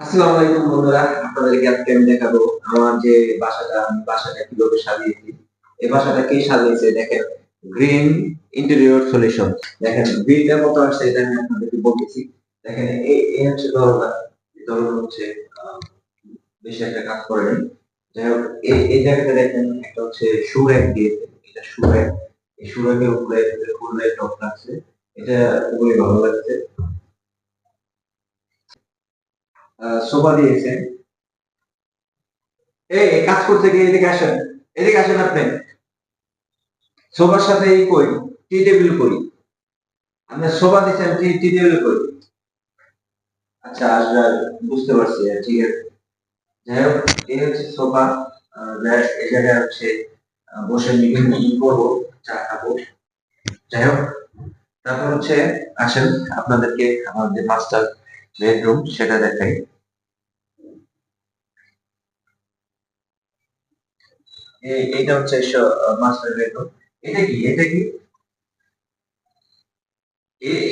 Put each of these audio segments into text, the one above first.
আসসালামু আলাইকুম বন্ধুরা, আপনাদেরকে আজকে দেখাবো আমার যে বাসাটা, আমি বাসাটা কীভাবে সাজিয়েছি। এই বাসাটা কে সাজিয়েছে দেখেন, গ্রিন ইন্টেরিয়র সলিউশন। দেখেন, গ্রিনটা কত এই হচ্ছে দরজা। দরজা হচ্ছে বেশি একটা কাজ করে যাই এই জায়গাটা দেখেন একটা হচ্ছে সুরেক দিয়েছে এটা সুরেক এই সুরেকের উপরে ফুল টপ লাগছে। এটা খুবই ভালো লাগছে। সোফা দিয়েছে। এই কাজ করতে গিয়ে এদিকে আসেন। এদিকে আসেন আপনি। সোফার সাথে এই কই? টি টেবিল কই? আপনি সোফা দিচ্ছেন টি টি টেবিল কই? আচ্ছা আসলে বুঝতে পারছি হ্যাঁ, ঠিক আছে। যাই হোক এই হচ্ছে সোফা এই জায়গায় হচ্ছে বসে মিটিং মিটিং করব? চা খাব। যাই হোক তারপর হচ্ছে আসেন আপনাদেরকে আমাদের মাস্টার বেডরুম, সেটা দেখাই। এইটা হচ্ছে মাস্টার বেডরুম এটা কি? এটা কি?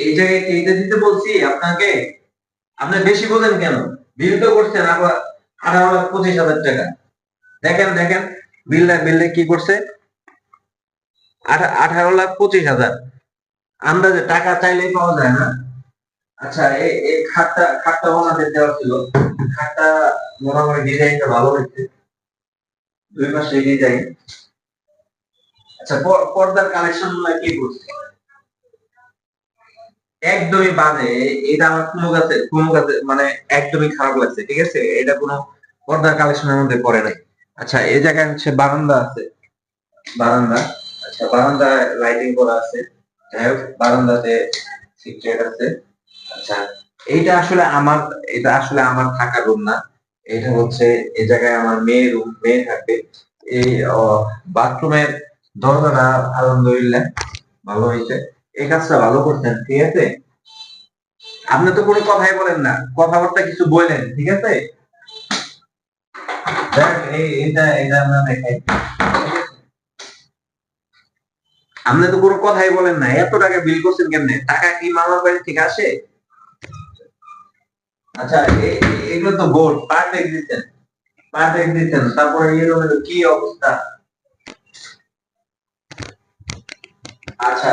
এই জায়গায় এটা দিতে বলছি আপনাকে? আপনি বেশি বলেন কেন? বিল তো করছেন আবার আঠারো লাখ পঁচিশ হাজার টাকা। দেখেন দেখেন বিলটা বিলটা কি করছে? আঠারো লাখ পঁচিশ হাজার। আন্দাজে টাকা চাইলেই পাওয়া যায় না। আচ্ছা এই খাটটা খাটটা ওনাদের দেওয়া ছিল। খাটটা মোটামুটি ডিজাইনটা ভালো হয়েছে। দুই পাশে ডিজাইন। আচ্ছা পর্দার কালেকশনগুলো কি করছে? একদমই বাজে। এটা আমার কোনো কাছে কোনো কাছে মানে একদমই খারাপ লাগছে, ঠিক আছে? এটা কোনো পর্দার কালেকশনের মধ্যে পড়ে নাই। আচ্ছা এই জায়গায় হচ্ছে বারান্দা আছে। বারান্দা। আচ্ছা বারান্দা লাইটিং করা আছে। যাই হোক, বারান্দাতে সিক্রেট আছে। আচ্ছা এইটা আসলে আমার, এটা আসলে আমার থাকার রুম না। এটা হচ্ছে এই জায়গায় আমার মেয়ে রুম মেয়ে থাকবে। এই বাথরুমের দরজাটা আলহামদুলিল্লাহ ভালো হয়েছে। এই কাজটা ভালো করছেন, ঠিক আছে? আপনি তো কোনো কথাই বলেন না, কথাবার্তা কিছু বললেন ঠিক আছে? আপনি তো কোনো কথাই বলেন না, এত টাকা বিল করছেন কেমনে? টাকা কি মামার বাড়ি থেকে আসে? আচ্ছা এগুলো তো বোর্ড পার ডেক দিচ্ছেন পার ডেক দিচ্ছেন তারপরে রুমের কি অবস্থা? আচ্ছা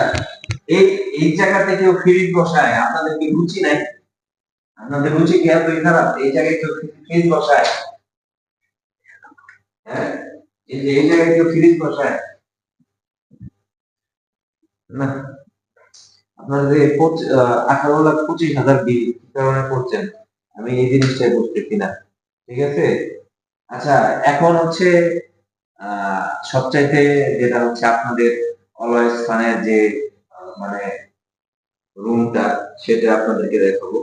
এই এই জায়গাতে কেউ ফ্রিজ বসায়, আপনাদের কি রুচি নাই? আপনাদের রুচি কি এতই খারাপ? এই জায়গায় কেউ ফ্রিজ বসায়? হ্যাঁ এই জায়গায় কেউ ফ্রিজ বসায়? না আপনার যে আঠারো লাখ পঁচিশ হাজার বিল, কি কারণে করছেন আমি এই জিনিসটাই বুঝতেছি না ঠিক আছে? আচ্ছা এখন হচ্ছে সবচাইতে যেটা হচ্ছে আপনাদের অলওয়েজ ফানের যে মানে রুমটা সেটা আপনাদেরকে দেখাবো।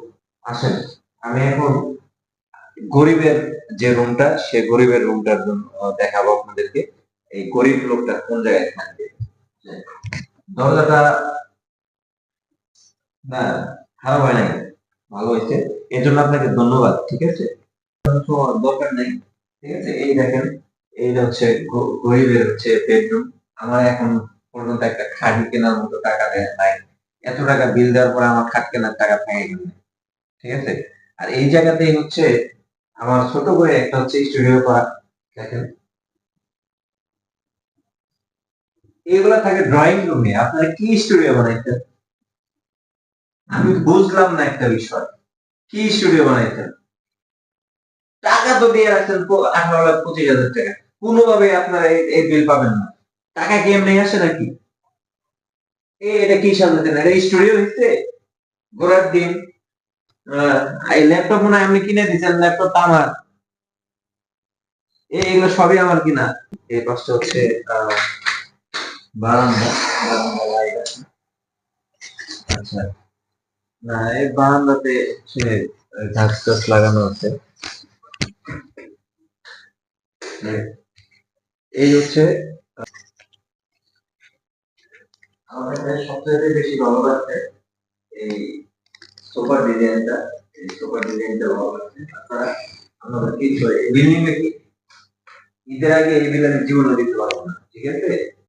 আসেন, আমি এখন গরিবের যে রুমটা সে গরিবের রুমটার জন্য দেখাবো আপনাদেরকে। এই গরিব লোকটা কোন জায়গায় থাকবে? দরজাটা, না, খারাপ হয় নাই? ভালো হয়েছে? এর জন্য আপনাকে ধন্যবাদ, ঠিক আছে? কোনো দরকার নেই, ঠিক আছে? এই দেখেন এইটা হচ্ছে গরিবের হচ্ছে বেডরুম আমার এখন পর্যন্ত একটা খাট কেনার মতো টাকা দেয় নাই। এত টাকা বিল দেওয়ার পরে আমার খাট কেনার টাকা ভেঙে গেল। ঠিক আছে? আর এই জায়গাতেই হচ্ছে আমার ছোট করে একটা হচ্ছে স্টুডিও করা, দেখেন। এগুলা থাকে ড্রয়িং রুমে আপনারা কি স্টুডিও বানাইতেন? আমি বুঝলাম না একটা বিষয়। কি স্টুডিও বানাইতেন? টাকা তো দিয়ে রাখছেন আঠারো লাখ, পঁচিশ হাজার টাকা। কোনোভাবে আপনারা এই- বিল পাবেন না। টাকা কি এমনি আসে নাকি? এটা কি সামনে এটা স্টুডিও ঘোরার দিন। এই ল্যাপটপ মনে আপনি কিনে দিচ্ছেন ল্যাপটপ আমার। এই এগুলো সবই আমার কিনা। এই পাশটা হচ্ছে বারান্দা। আচ্ছা। না এই বারান্দাতে হচ্ছে ঘাস টাস লাগানো আছে। এই হচ্ছে কাছে সবচেয়ে বেশি ভালো লাগছে এই সোফার ডিজাইনটা। এই সোফার ডিজাইনটা ভালো লাগছে। আপনারা আমাদের কি এই বিল্ডিংটা কি? ঈদের আগে এই আমি জীবনে দিতে পারব না, ঠিক আছে?